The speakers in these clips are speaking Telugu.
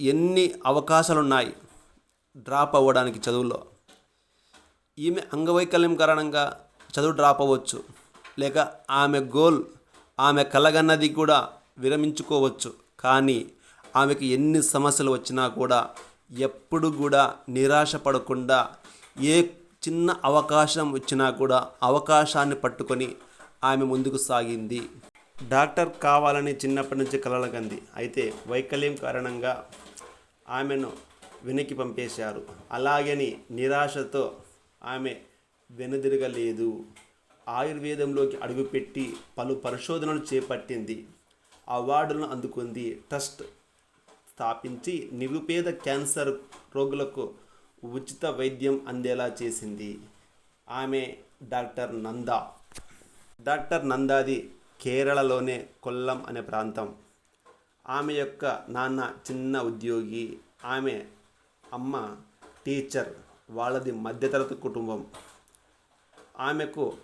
ఎన్ని అవకాశాలు ఉన్నాయి డ్రాప్ అవ్వడానికి చదువులో? ఈమె అంగవైకల్యం కారణంగా చదువు డ్రాప్ అవ్వచ్చు. లేక ఆమె గోల్ ఆమె కలగన్నది కూడా విరమించుకోవచ్చు. కానీ ఆమెకు ఎన్ని సమస్యలు వచ్చినా కూడా ఎప్పుడు కూడా నిరాశ పడకుండా ఏ చిన్న అవకాశం వచ్చినా కూడా అవకాశాన్ని పట్టుకొని ఆమె ముందుకు సాగింది. డాక్టర్ కావాలని చిన్నప్పటి నుంచి కలలగంది. అయితే వైకల్యం కారణంగా ఆమెను వెనక్కి పంపేశారు. అలాగని నిరాశతో ఆమె వెనుదిరగలేదు. ఆయుర్వేదంలోకి అడుగుపెట్టి పలు పరిశోధనలు చేపట్టింది. అవార్డులను అందుకుంది. ట్రస్ట్ స్థాపించి నిరుపేద క్యాన్సర్ రోగులకు ఉచిత వైద్యం అందేలా చేసింది. ఆమె డాక్టర్ నందా. డాక్టర్ నందాది కేరళలోనే కొల్లం అనే ప్రాంతం. ఆమె యొక్క నాన్న చిన్న ఉద్యోగి ఆమె అమ్మ టీచర్ వాళ్ళది మధ్యతరగతి కుటుంబం. ఆమెకు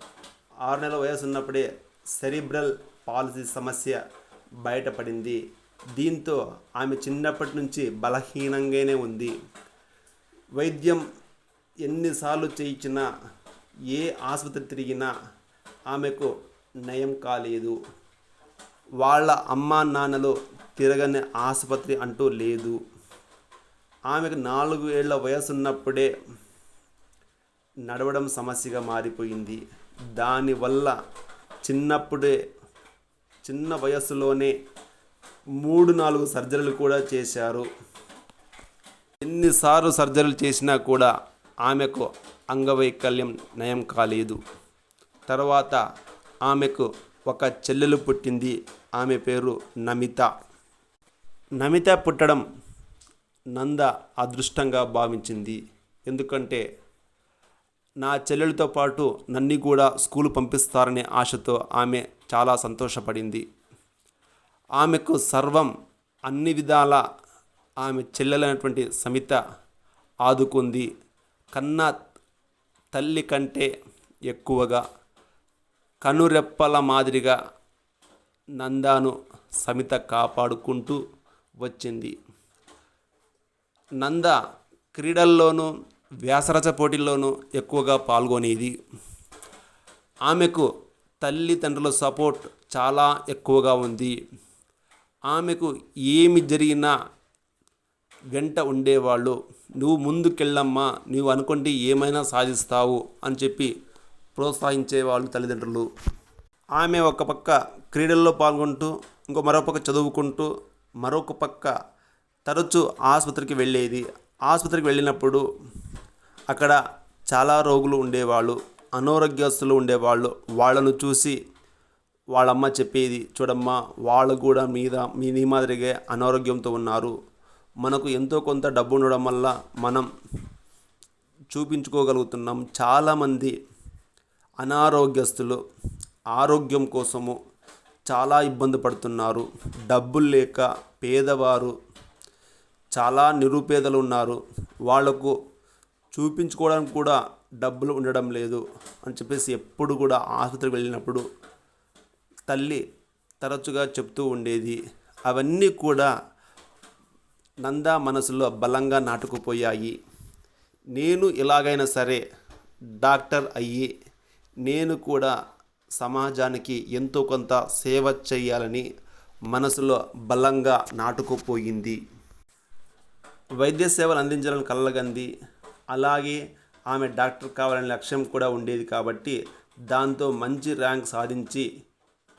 ఆరు నెలల వయసు ఉన్నప్పుడే సెరిబ్రల్ పాలసీ సమస్య బయటపడింది. దీంతో ఆమె చిన్నప్పటి నుంచి బలహీనంగానే ఉంది. వైద్యం ఎన్నిసార్లు చేయించినా ఏ ఆసుపత్రి తిరిగినా ఆమెకు నయం కాలేదు. వాళ్ళ అమ్మా నాన్నలు తిరగని ఆసుపత్రి అంటూ లేదు. ఆమెకు నాలుగు ఏళ్ళ వయసు ఉన్నప్పుడే నడవడం సమస్యగా మారిపోయింది. దానివల్ల చిన్నప్పుడే చిన్న వయసులోనే మూడు నాలుగు సర్జరీలు కూడా చేశారు. ఎన్నిసార్లు సర్జరీలు చేసినా కూడా ఆమెకు అంగవైకల్యం నయం కాలేదు. తర్వాత ఆమెకు ఒక చెల్లెలు పుట్టింది. ఆమె పేరు నమిత. నమిత పుట్టడం నంద అదృష్టంగా భావించింది. ఎందుకంటే నా చెల్లెలతో పాటు నన్ను కూడా స్కూలు పంపిస్తారనే ఆశతో ఆమె చాలా సంతోషపడింది. ఆమెకు సర్వం అన్ని విధాల ఆమె చెల్లెలైనటువంటి సమిత ఆదుకుంది. కన్న తల్లి కంటే ఎక్కువగా కనురెప్పల మాదిరిగా నందాను సమిత కాపాడుకుంటూ వచ్చింది. నంద క్రీడల్లోనూ వ్యాసరచ పోటీల్లోనూ ఎక్కువగా పాల్గొనేది. ఆమెకు తల్లిదండ్రుల సపోర్ట్ చాలా ఎక్కువగా ఉంది. ఆమెకు ఏమి జరిగినా వెంట ఉండేవాళ్ళు. నువ్వు ముందుకెళ్ళమ్మా నువ్వు అనుకుంటే ఏమైనా సాధిస్తావు అని చెప్పి ప్రోత్సహించేవాళ్ళు తల్లిదండ్రులు. ఆమె ఒక పక్క క్రీడల్లో పాల్గొంటూ ఇంకో మరో పక్క చదువుకుంటూ మరొక పక్క తరచూ ఆసుపత్రికి వెళ్ళేది. ఆసుపత్రికి వెళ్ళినప్పుడు అక్కడ చాలా రోగులు ఉండేవాళ్ళు అనారోగ్యస్తులు ఉండేవాళ్ళు. వాళ్ళను చూసి వాళ్ళమ్మ చెప్పేది చూడమ్మా వాళ్ళు కూడా మీద మీ నీ మాదిరిగా అనారోగ్యంతో ఉన్నారు. మనకు ఎంతో కొంత డబ్బు ఉండడం వల్ల మనం చూపించుకోగలుగుతున్నాం. చాలామంది అనారోగ్యస్తులు ఆరోగ్యం కోసము చాలా ఇబ్బంది పడుతున్నారు. డబ్బులు లేక పేదవారు చాలా నిరుపేదలు ఉన్నారు. వాళ్ళకు చూపించుకోవడానికి కూడా డబ్బులు ఉండడం లేదు అని చెప్పేసి ఎప్పుడు కూడా ఆసుపత్రికి వెళ్ళినప్పుడు తల్లి తరచుగా చెప్తూ ఉండేది. అవన్నీ కూడా నందా మనసులో బలంగా నాటుకుపోయాయి. నేను ఎలాగైనా సరే డాక్టర్ అయ్యి నేను కూడా సమాజానికి ఎంతో కొంత సేవ చేయాలని మనసులో బలంగా నాటుకుపోయింది. వైద్య సేవలు అందించాలని కలగంది అలాగే ఆమె డాక్టర్ కావాలనే లక్ష్యం కూడా ఉండేది కాబట్టి దాంతో మంచి ర్యాంక్ సాధించి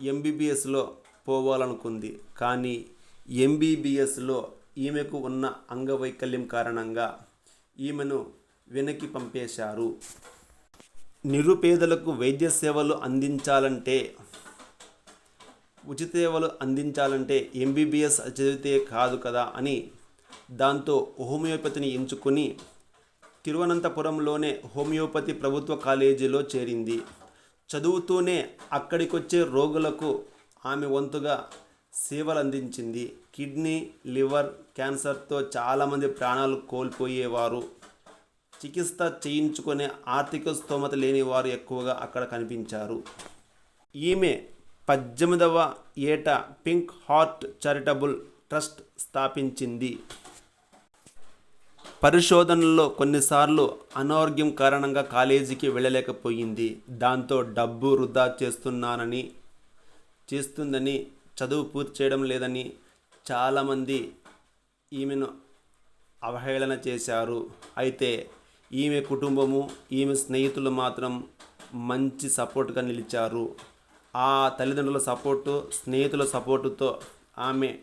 ఎంబీబీఎస్లో పోవాలనుకుంది. కానీ ఎంబీబీఎస్లో ఈమెకు ఉన్న అంగవైకల్యం కారణంగా ఈమెను వెనక్కి పంపేశారు. నిరుపేదలకు వైద్య సేవలు అందించాలంటే ఉచిత సేవలు అందించాలంటే ఎంబీబీఎస్ చదివితే కాదు కదా అని దాంతో హోమియోపతిని ఎంచుకుని తిరువనంతపురంలోనే హోమియోపతి ప్రభుత్వ కాలేజీలో చేరింది. చదువుతూనే అక్కడికొచ్చే రోగులకు ఆమె వంతుగా సేవలు అందించింది కిడ్నీ లివర్ క్యాన్సర్తో చాలామంది ప్రాణాలు కోల్పోయేవారు. చికిత్స చేయించుకునే ఆర్థిక స్తోమత లేని వారు ఎక్కువగా అక్కడ కనిపించారు. ఈమె పద్దెనిమిదవ ఏట పింక్ హార్ట్ చారిటబుల్ ట్రస్ట్ స్థాపించింది. పరిశోధనల్లో కొన్నిసార్లు అనారోగ్యం కారణంగా కాలేజీకి వెళ్ళలేకపోయింది. దాంతో డబ్బు వృధా చేస్తున్నానని చేస్తుందని చదువు పూర్తి చేయడం లేదని చాలామంది ఈమెను అవహేళన చేశారు. అయితే ఈమె కుటుంబము ఈమె స్నేహితులు మాత్రం మంచి సపోర్ట్గా నిలిచారు. ఆ తల్లిదండ్రుల సపోర్టు స్నేహితుల సపోర్టుతో ఆమె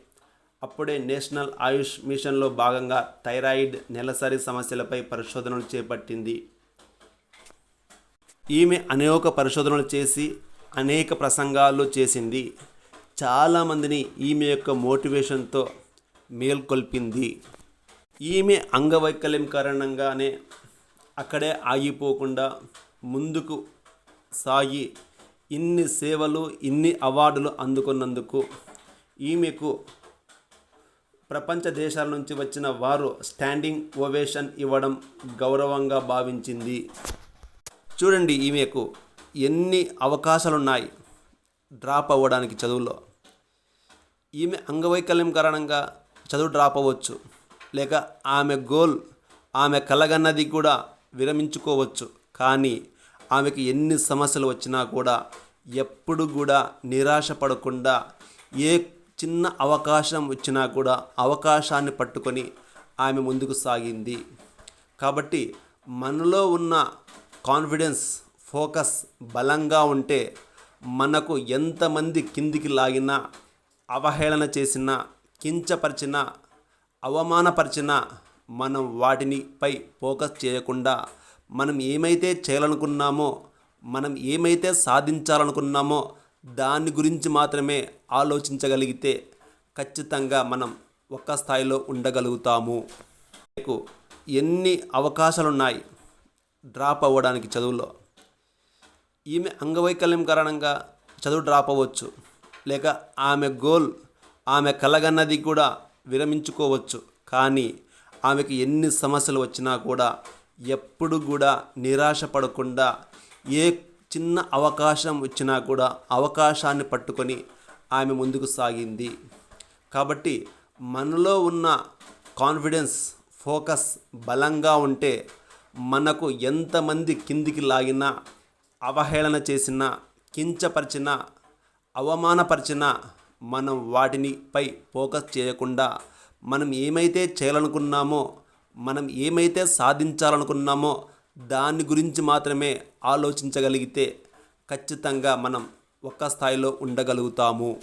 అప్పుడే నేషనల్ ఆయుష్ మిషన్లో భాగంగా థైరాయిడ్ నెలసరి సమస్యలపై పరిశోధనలు చేపట్టింది. ఈమె అనేక పరిశోధనలు చేసి అనేక ప్రసంగాలు చేసింది. చాలామందిని ఈమె యొక్క మోటివేషన్తో మేల్కొల్పింది. ఈమె అంగవైకల్యం కారణంగానే అక్కడే ఆగిపోకుండా ముందుకు సాగి ఇన్ని సేవలు ఇన్ని అవార్డులు అందుకున్నందుకు ఈమెకు ప్రపంచ దేశాల నుంచి వచ్చిన వారు స్టాండింగ్ ఓవేషన్ ఇవ్వడం గౌరవంగా భావించింది. చూడండి ఈమెకు ఎన్ని అవకాశాలు ఉన్నాయి డ్రాప్ అవ్వడానికి చదువులో. ఈమె అంగవైకల్యం కారణంగా చదువు డ్రాప్ అవ్వచ్చు. లేక ఆమె గోల్ ఆమె కలగన్నది కూడా విరమించుకోవచ్చు. కానీ ఆమెకు ఎన్ని సమస్యలు వచ్చినా కూడా ఎప్పుడు కూడా నిరాశ పడకుండా ఏ చిన్న అవకాశం వచ్చినా కూడా అవకాశాన్ని పట్టుకొని ఆమె ముందుకు సాగింది. కాబట్టి మనలో ఉన్న కాన్ఫిడెన్స్ ఫోకస్ బలంగా ఉంటే మనకు ఎంతమంది కిందికి లాగినా అవహేళన చేసినా కించపరిచిన అవమానపరిచిన మనం వాటిని పై ఫోకస్ చేయకుండా మనం ఏమైతే చేయాలనుకున్నామో మనం ఏమైతే సాధించాలనుకున్నామో దాని గురించి మాత్రమే ఆలోచించగలిగితే ఖచ్చితంగా మనం ఒక్క స్థాయిలో ఉండగలుగుతాము. మీకు ఎన్ని అవకాశాలున్నాయి డ్రాప్ అవ్వడానికి చదువులో? ఈమె అంగవైకల్యం కారణంగా చదువు డ్రాప్ అవ్వచ్చు. లేక ఆమె గోల్ ఆమె కలగన్నది కూడా విరమించుకోవచ్చు. కానీ ఆమెకు ఎన్ని సమస్యలు వచ్చినా కూడా ఎప్పుడు కూడా నిరాశ పడకుండా ఏ చిన్న అవకాశం వచ్చినా కూడా అవకాశాన్ని పట్టుకొని ఆమె ముందుకు సాగింది. కాబట్టి మనలో ఉన్న కాన్ఫిడెన్స్ ఫోకస్ బలంగా ఉంటే మనకు ఎంతమంది కిందికి లాగినా అవహేళన చేసినా కించపరిచిన అవమానపరిచినా మనం వాటినిపై ఫోకస్ చేయకుండా మనం ఏమైతే చేయాలనుకున్నామో మనం ఏమైతే సాధించాలనుకున్నామో దాని గురించి మాత్రమే ఆలోచించగలిగితే ఖచ్చితంగా మనం ఒక్క స్థాయిలో ఉండగలుగుతాము.